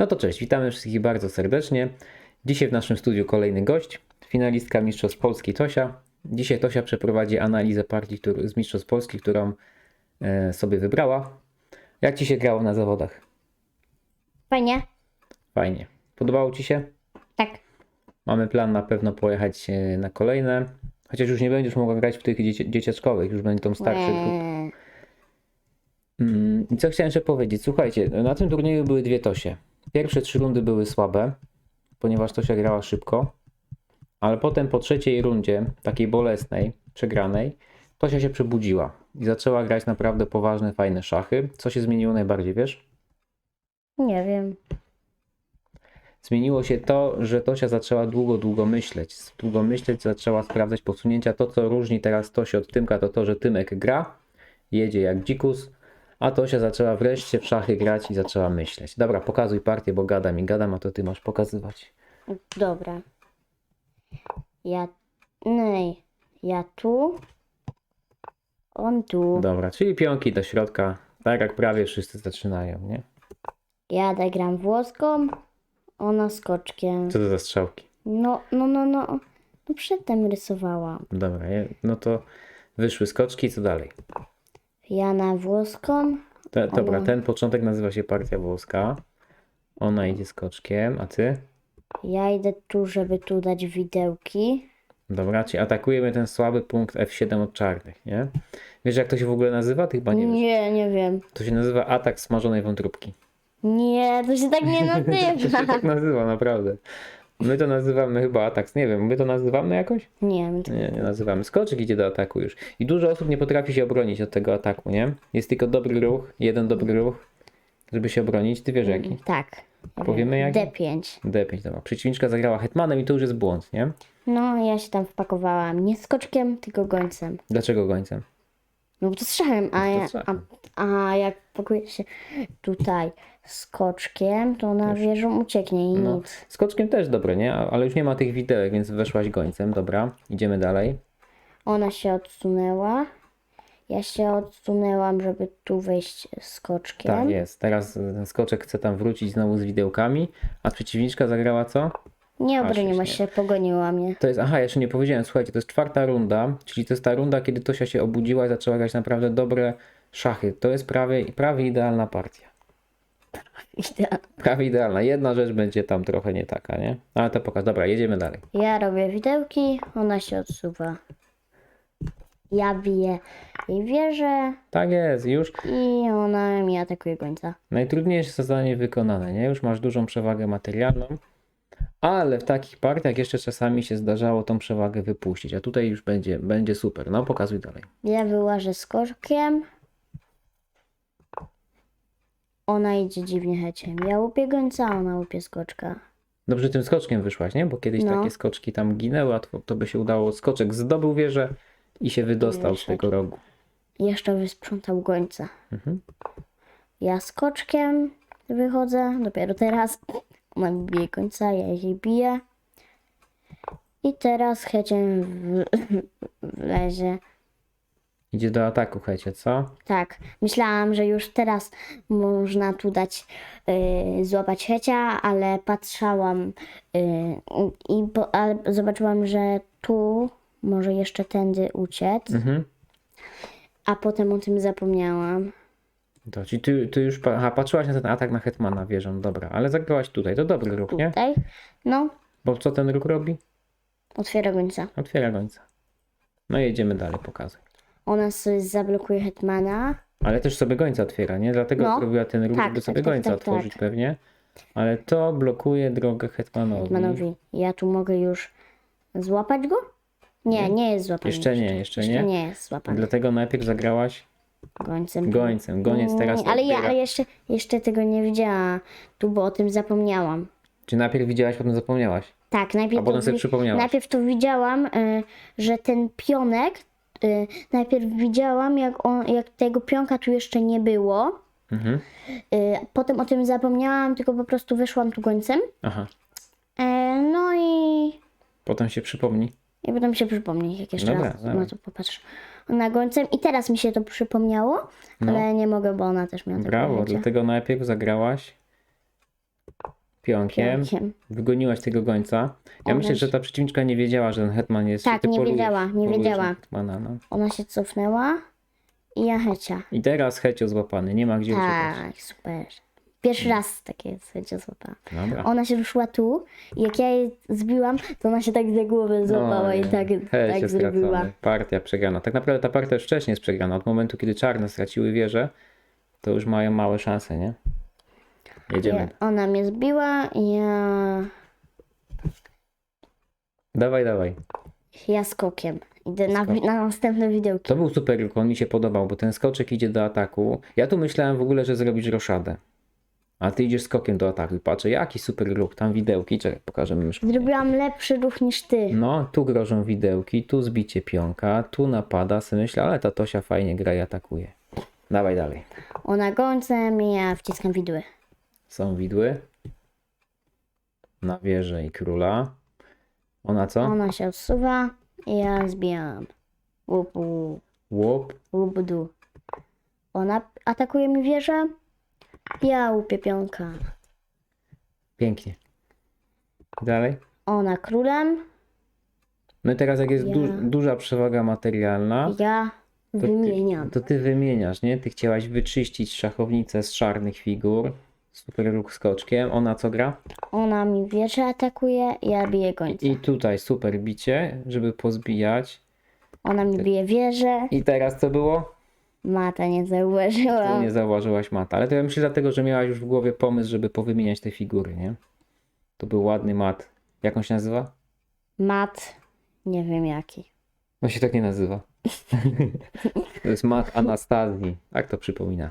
No to cześć, witamy wszystkich bardzo serdecznie. Dzisiaj w naszym studiu kolejny gość, finalistka Mistrzostw Polski Tosia. Dzisiaj Tosia przeprowadzi analizę partii z Mistrzostw Polski, którą e, sobie wybrała. Jak Ci się grało na zawodach? Fajnie? Fajnie. Podobało Ci się? Tak. Mamy plan na pewno pojechać e, na kolejne. Chociaż już nie będziesz mogła grać w tych dzieci- dzieciaczkowych, już będą starsze grupy. Eee, Mm, I co chciałem jeszcze powiedzieć? Słuchajcie, na tym turnieju były dwie Tosie. Pierwsze trzy rundy były słabe, ponieważ Tosia grała szybko, ale potem po trzeciej rundzie, takiej bolesnej, przegranej, Tosia się przebudziła i zaczęła grać naprawdę poważne, fajne szachy. Co się zmieniło najbardziej, wiesz? Nie wiem. Zmieniło się to, że Tosia zaczęła długo, długo myśleć. Długo myśleć, zaczęła sprawdzać posunięcia. To, co różni teraz Tosię od Tymka, to to, że Tymek gra, jedzie jak dzikus, a Tosia zaczęła wreszcie w szachy grać i zaczęła myśleć. Dobra, pokazuj partię, bo gadam i gadam, a to ty masz pokazywać. Dobra. Ja. Nej. Ja tu. On tu. Dobra, czyli pionki do środka, tak jak prawie wszyscy zaczynają, nie? Ja gram włoską. Ona skoczkiem. Co to za strzałki? No, no, no, no. No przedtem rysowałam. Dobra, je- no to wyszły skoczki, co dalej? Ja na włoską. Te, dobra, ten początek nazywa się partia włoska. Ona idzie skoczkiem, a ty? Ja idę tu, żeby tu dać widełki. Dobra, czyli atakujemy ten słaby punkt F7 od czarnych, nie? Wiesz jak to się w ogóle nazywa? Ty chyba nie wiesz. Nie, nie wiem. To się nazywa atak smażonej wątróbki. Nie, to się tak nie To się nazywa. tak nazywa, naprawdę. My to nazywamy chyba atak, nie wiem, my to nazywamy jakoś? Nie wiem. Nie, nie nazywamy. Skoczek idzie do ataku już. I dużo osób nie potrafi się obronić od tego ataku, nie? Jest tylko dobry ruch, jeden dobry ruch, żeby się obronić. Ty wiesz jaki? Tak. Powiemy jaki? D5. D5, dobra. Przeciwniczka zagrała hetmanem i to już jest błąd, nie? No, ja się tam wpakowałam. Nie skoczkiem, tylko gońcem. Dlaczego gońcem? No bo to strzałem, a, to ja, a, strzałem. a jak pakuje się tutaj skoczkiem, to na wieżą ucieknie i No, nic. skoczkiem też dobre, nie? A- Ale już nie ma tych widełek, więc weszłaś gońcem. Dobra, idziemy dalej. Ona się odsunęła. Ja się odsunęłam, żeby tu wejść skoczkiem. Tak jest. Teraz y, ten skoczek chce tam wrócić znowu z widełkami, a przeciwniczka zagrała co? Nie obroniła się, pogoniła mnie. To jest, aha, jeszcze nie powiedziałem, słuchajcie, to jest czwarta runda, czyli to jest ta runda, kiedy Tosia się obudziła i zaczęła grać naprawdę dobre szachy. To jest prawie, prawie idealna partia. Prawie idealna. Jedna rzecz będzie tam trochę nie taka, nie? Ale to pokaż. Dobra, jedziemy dalej. Ja robię widełki, ona się odsuwa. Ja biję jej wieżę Tak jest, już i ona mi atakuje gońca. najtrudniejsze zadanie wykonane, nie? Już masz dużą przewagę materialną, ale w takich partiach jeszcze czasami się zdarzało tą przewagę wypuścić, a tutaj już będzie, będzie super. No, pokazuj dalej. Ja wyłażę skoczkiem. Ona idzie dziwnie heciem. Ja łupię gońca, ona łupie skoczka. Dobrze tym skoczkiem wyszłaś, nie? Bo kiedyś No. takie skoczki tam ginęły, a to, to by się udało. Skoczek zdobył wieżę i się wydostał z tego rogu. Jeszcze wysprzątał gońca. Mhm. Ja skoczkiem wychodzę, dopiero teraz. Bije końca, ja jej biję. I teraz heciem w... wlezie. Idzie do ataku, hecie, co? Tak, myślałam, że już teraz można tu dać, y, złapać hecia, ale patrzałam y, i po, ale zobaczyłam, że tu może jeszcze tędy uciec, Mhm. a potem o tym zapomniałam. To, czyli ty, ty już pa, aha, patrzyłaś na ten atak na Hetmana wieżą, dobra, ale zagrałaś tutaj, to dobry ruch, nie? Tutaj, no, Bo co ten ruch robi? otwiera gońca. Otwiera końca. No i jedziemy dalej, pokazuj. Ona sobie zablokuje hetmana. Ale też sobie gońca otwiera, nie? Dlatego No. zrobiła ten ruch, Tak, żeby tak, sobie tak, gońca tak, otworzyć tak. pewnie. Ale to blokuje drogę Hetmanowi. Hetmanowi. Ja tu mogę już złapać go? Nie, nie jest złapany. Jeszcze nie, jeszcze nie. Nie jest złapany. Dlatego najpierw zagrałaś Gońcem. gońcem. Goniec teraz Ale ja ale jeszcze, jeszcze tego nie widziałam. Tu, bo o tym zapomniałam. Czy najpierw widziałaś, potem zapomniałaś? Tak, najpierw, A potem to, sobie przypomniałaś. najpierw to widziałam, y, że ten pionek, y, najpierw widziałam, jak, on, jak tego pionka tu jeszcze nie było. Mhm. Y, potem o tym zapomniałam, tylko po prostu wyszłam tu gońcem. Aha. E, no i, Potem się przypomni. i potem się przypomni, jak jeszcze Dobra, raz dawaj. na to popatrzę. Na gońcem i teraz mi się to przypomniało, No. ale nie mogę, bo ona też miała Brawo, życie. dlatego najpierw zagrałaś pionkiem. pionkiem. Wygoniłaś tego gońca. Ja myślę, że ta przeciwniczka nie wiedziała, że ten hetman jest. Tak, nie wiedziała, nie wiedziała. na Hetmana, no. Ona się cofnęła i ja hecia. I teraz Hecio złapany, nie ma gdzie uciekać. Tak, super. Pierwszy raz takie hecia złapała. Dobra. Ona się ruszyła tu i jak ja jej zbiłam, to ona się tak za głowę złapała i tak, Hecio tak zrobiła. stracony. Partia przegrana. Tak naprawdę ta partia już wcześniej jest przegrana. Od momentu, kiedy czarne straciły wieżę, to już mają małe szanse, nie? Jedziemy. Ja, ona mnie zbiła i ja, Dawaj, dawaj. ja skokiem. Idę na, na następne widełki. To był super ruch, on mi się podobał, bo ten skoczek idzie do ataku. Ja tu myślałem w ogóle, że zrobisz roszadę. A ty idziesz skokiem do ataku i patrzę, jaki super ruch, tam widełki, czekaj, pokażemy myszką. Zrobiłam lepszy ruch niż ty. No, tu grożą widełki, tu zbicie pionka, tu napada, sobie myślę, ale ta Tosia fajnie gra i atakuje. Dawaj dalej. Ona gońcem i ja wciskam widły. Są widły. Na wieżę i króla. Ona co? Ona się odsuwa i ja zbijam. Łup, łup, Łup. łup, du. Ona atakuje mi wieżę, ja łupię pionka. Pięknie. Dalej. Ona królem, No i teraz jak jest Ja. du duża przewaga materialna, ja to ty, wymieniam. to ty wymieniasz, nie? Ty chciałaś wyczyścić szachownicę z czarnych figur. Super ruch skoczkiem. Ona co gra? Ona mi wieżę atakuje, ja biję gońca. I tutaj super bicie, żeby pozbijać. Ona mi bije wieżę, I teraz co było? Mata nie To zauważyła. nie zauważyłaś mata. Ale to ja myślę dlatego, że miałaś już w głowie pomysł, żeby powymieniać te figury, nie? To był ładny mat. Jak on się nazywa? Mat, nie wiem jaki. On się tak nie nazywa. to jest mat Anastazji. Tak to przypomina.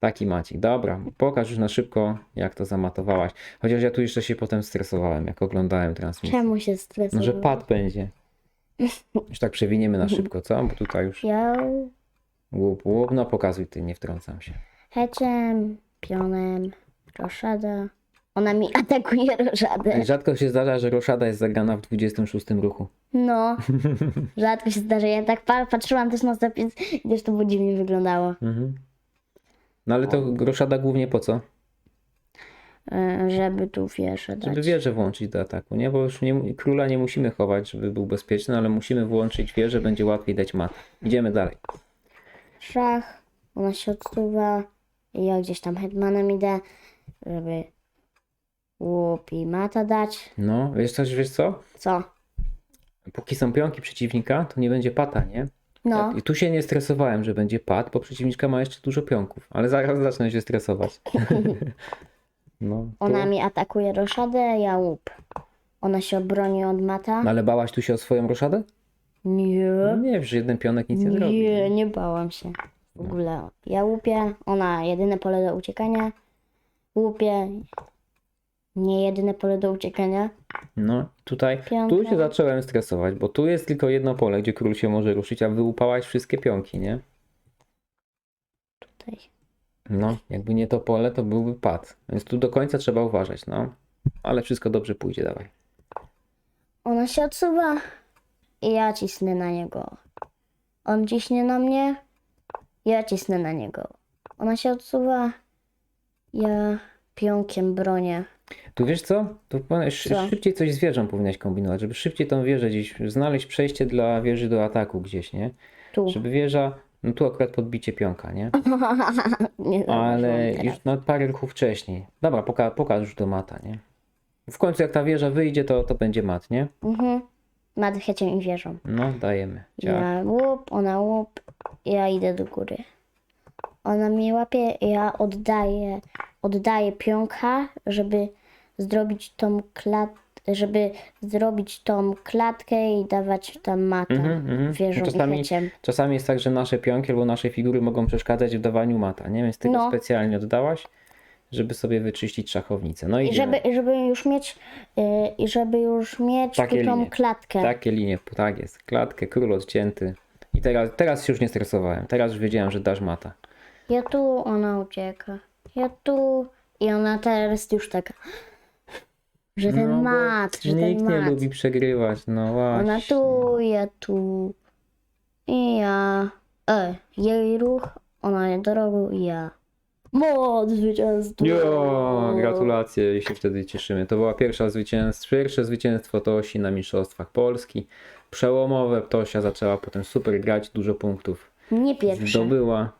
Taki macik. Dobra, pokaż już na szybko, jak to zamatowałaś. Chociaż ja tu jeszcze się potem stresowałem, jak oglądałem transmisję. Czemu się No, stresuje? że pad będzie. Już tak przewiniemy na szybko, co? Bo tutaj już Ja łup, łup. No pokazuj ty, nie wtrącam się. heciem, pionem, roszada. Ona mi atakuje roszadę. Rzadko się zdarza, że roszada jest zagrana w 26 ruchu. No, rzadko się zdarza. Ja tak pa- patrzyłam też na zapis, gdyż to było dziwnie wyglądało. Mhm. No ale to roszada głównie po co? E, Żeby tu Żeby dać. wieżę włączyć do ataku, nie? Bo już nie, króla nie musimy chować, żeby był bezpieczny, ale musimy włączyć wieżę, będzie łatwiej dać mat. Idziemy dalej. Szach, ona się odsuwa. i Ja gdzieś tam hetmanem idę, żeby łup i mata dać. No, wiesz coś, wiesz co? Co? Póki są pionki przeciwnika, to nie będzie pata, nie? No, I tu się nie stresowałem, że będzie pad, bo przeciwniczka ma jeszcze dużo pionków, ale zaraz zacznę się stresować. no, ona mi atakuje roszadę, ja łup. Ona się obroni od mata. No, ale bałaś tu się o swoją roszadę? No Nie. że jeden pionek nic nie, zrobi. Nie, nie bałam się. W ogóle. Ja łupię, ona jedyne pole do uciekania. Łupię. Nie jedyne pole do uciekania. No, tutaj, tu się zacząłem stresować, bo tu jest tylko jedno pole, gdzie król się może ruszyć, a wyłupałaś wszystkie pionki, nie? Tutaj. No, jakby nie to pole, to byłby pad. Więc tu do końca trzeba uważać, no. Ale wszystko dobrze pójdzie, dawaj. Ona się odsuwa i ja cisnę na niego. On ciśnie na mnie, ja cisnę na niego. Ona się odsuwa, ja pionkiem bronię. Tu wiesz co? Tu Co? szybciej coś z wieżą powinnaś kombinować, żeby szybciej tą wieżę gdzieś, znaleźć przejście dla wieży do ataku gdzieś, nie? Tu. Żeby wieża, no tu akurat podbicie pionka, nie? Nie Ale już na parę ruchów wcześniej. Dobra, poka pokaż już do mata, nie? W końcu jak ta wieża wyjdzie, to, to będzie mat, nie? Mhm. Nad chęcią i wieżą. No, dajemy. Ciach. Ja łup, ona łup, ja idę do góry. Ona mnie łapie, ja oddaję, oddaję pionka, żeby zrobić tą klat, żeby zrobić tą klatkę i dawać tam mata Mhm, mhm. wieżą No i czasami, heciem. czasami jest tak, że nasze pionki albo nasze figury mogą przeszkadzać w dawaniu mata, nie? Więc ty go No. specjalnie oddałaś, żeby sobie wyczyścić szachownicę. No i żeby, żeby już mieć, yy, żeby już mieć Takie tą linie. klatkę. Takie linie, tak jest. Klatkę, król odcięty. I teraz, teraz się już nie stresowałem. Teraz już wiedziałem, że dasz mata. Ja tu, ona ucieka. Ja tu. I ona teraz już taka. Że ten No mat, że Nikt ten nie mat. lubi przegrywać, no właśnie. Ona tu, ja tu. I ja. E, jej ruch, ona do rogu i ja. Moc zwycięstwo. Jo, gratulacje, się wtedy cieszymy. To była pierwsza zwycięstwo, pierwsze zwycięstwo Tosi na Mistrzostwach Polski. Przełomowe, Tosia zaczęła potem super grać, dużo punktów Nie pierwsze. zdobyła.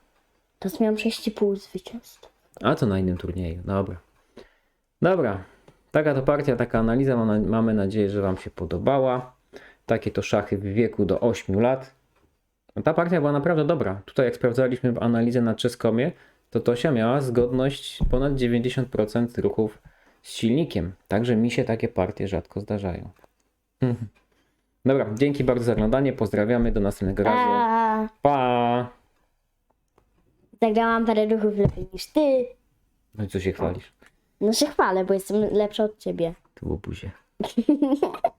To miałam 6,5 zwycięstw. A to na innym turnieju, dobra. Dobra, taka to partia, taka analiza, mam na, mamy nadzieję, że Wam się podobała. Takie to szachy w wieku do 8 lat. Ta partia była naprawdę dobra. Tutaj jak sprawdzaliśmy analizę na Czeskomie, to Tosia miała zgodność ponad 90% ruchów z silnikiem. Także mi się takie partie rzadko zdarzają. Dobra, dzięki bardzo za oglądanie, pozdrawiamy, do następnego razu. A, Pa! zagrałam parę ruchów lepiej niż ty. No i co się chwalisz? No się chwalę, bo jestem lepsza od ciebie. To było buzie.